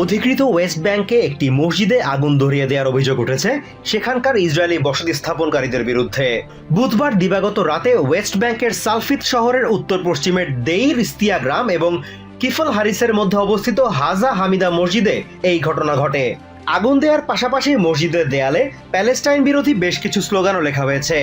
অধিকৃত ওয়েস্ট ব্যাংকে একটি মসজিদে আগুন ধরিয়ে দেওয়ার অভিযোগ উঠেছে, সেখানকার ইসরায়েলি বসতি স্থাপনকারীদের বিরুদ্ধে। বুধবার দিবাগত রাতে ওয়েস্ট ব্যাংকের সালফিত শহরের উত্তর পশ্চিমের দেইর ইস্তিয়া গ্রাম এবং কিফল হারিসের মধ্যে অবস্থিত হাজা হামিদা মসজিদে এই ঘটনা ঘটে। আগুন দেওয়ার পাশাপাশি মসজিদের দেয়ালে প্যালেস্টাইন বিরোধী বেশ কিছু স্লোগানও লেখা হয়েছে।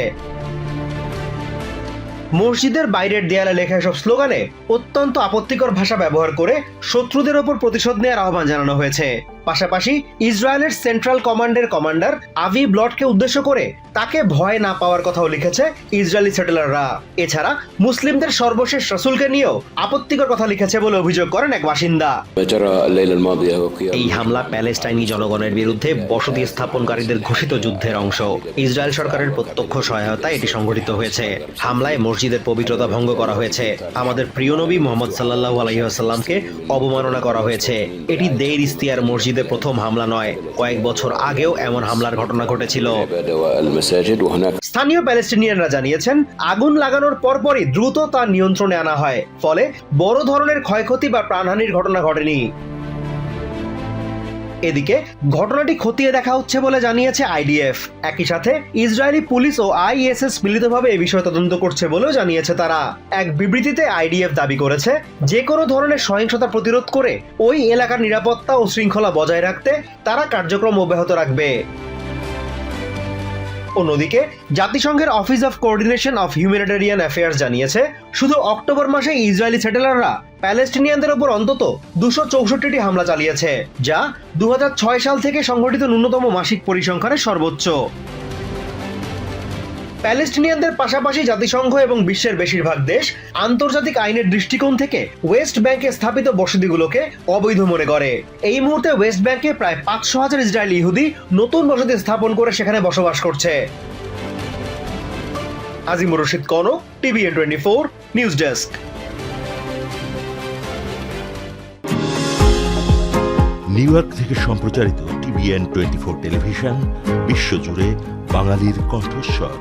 মসজিদের বাইরের দেয়ালে লেখা এসব স্লোগানে অত্যন্ত আপত্তিকর ভাষা ব্যবহার করে শত্রুদের ওপর প্রতিশোধ নেওয়ার আহ্বান জানানো হয়েছে। পাশাপাশি ইসরায়েলের সেন্ট্রাল কমান্ডের কমান্ডার আভি ব্লটকে উদ্দেশ্য করে তাকে ভয় না পাওয়ার কথাও লিখেছে ইসরায়েলি সেটেলাররা। এছাড়া মুসলিমদের সর্বশেষ রসুলকে নিয়েও আপত্তিকর কথা লিখেছে বলে অভিযোগ করেন এক বাসিন্দা। এই হামলা প্যালেস্টাইনি জনগণের বিরুদ্ধে বসতি স্থাপনকারীদের ঘোষিত যুদ্ধের অংশ। ইসরায়েল সরকারের প্রত্যক্ষ সহায়তায় এটি সংঘটিত হয়েছে। হামলায় মসজিদের পবিত্রতা ভঙ্গ করা হয়েছে। আমাদের প্রিয় নবী মোহাম্মদ সাল্লাহ আলহিহাস্লামকে অবমাননা করা হয়েছে। এটি দেইর ইস্তিয়ার মসজিদ মসজিদে প্রথম হামলা নয়। কয়েক বছর আগেও এমন হামলার ঘটনা ঘটেছিল। স্থানীয় প্যালেস্টিনিয়ানরা জানিয়েছেন, আগুন লাগানোর পরপরই দ্রুত তা নিয়ন্ত্রণে আনা হয়। ফলে বড় ধরনের ক্ষয়ক্ষতি বা প্রাণহানির ঘটনা ঘটেনি। এদিকে, ঘটনাটি খতিয়ে দেখা হচ্ছে বলে জানিয়েছে আইডিএফ। একই সাথে, ইসরায়েলি পুলিশ ও আইএসএস মিলিতভাবে এ বিষয়ে তদন্ত করছে বলেও জানিয়েছে তারা। এক বিবৃতিতে আইডিএফ দাবি করেছে, যে কোনো ধরনের সহিংসতা প্রতিরোধ করে ওই এলাকার নিরাপত্তা ও শৃঙ্খলা বজায় রাখতে তারা কার্যক্রম অব্যাহত রাখবে। অন্যদিকে জাতিসংঘের office of coordination of humanitarian affairs জানিয়েছে। শুধু অক্টোবর মাসে ইসরায়েলি সেটেলাররা প্যালেস্টিনিয়ানদের ওপর অন্তত দুশো চৌষট্টিটি হামলা চালিয়েছে, যা দু হাজার ছয় সাল থেকে সংঘটিত ন্যূনতম মাসিক পরিসংখ্যানের সর্বোচ্চ। প্যালেস্টিনিয়ানদের পাশাপাশি জাতিসংঘ এবং বিশ্বের বেশিরভাগ দেশ আন্তর্জাতিক আইনের দৃষ্টিকোণ থেকে ওয়েস্ট ব্যাংকে স্থাপিত বসতিগুলোকে অবৈধ মনে করে। এই মুহূর্তে ওয়েস্ট ব্যাংকে প্রায় পাঁচশো হাজার ইসরায়েলি ইহুদি নতুন বসতি স্থাপন করে সেখানে বসবাস করছে। Azimur Rashid Kanak, TVN twenty four, news desk. New York থেকে সম্প্রচারিত টিভিএন টোয়েন্টি ফোর টেলিভিশন, বিশ্বজুড়ে বাঙালির কণ্ঠস্বর।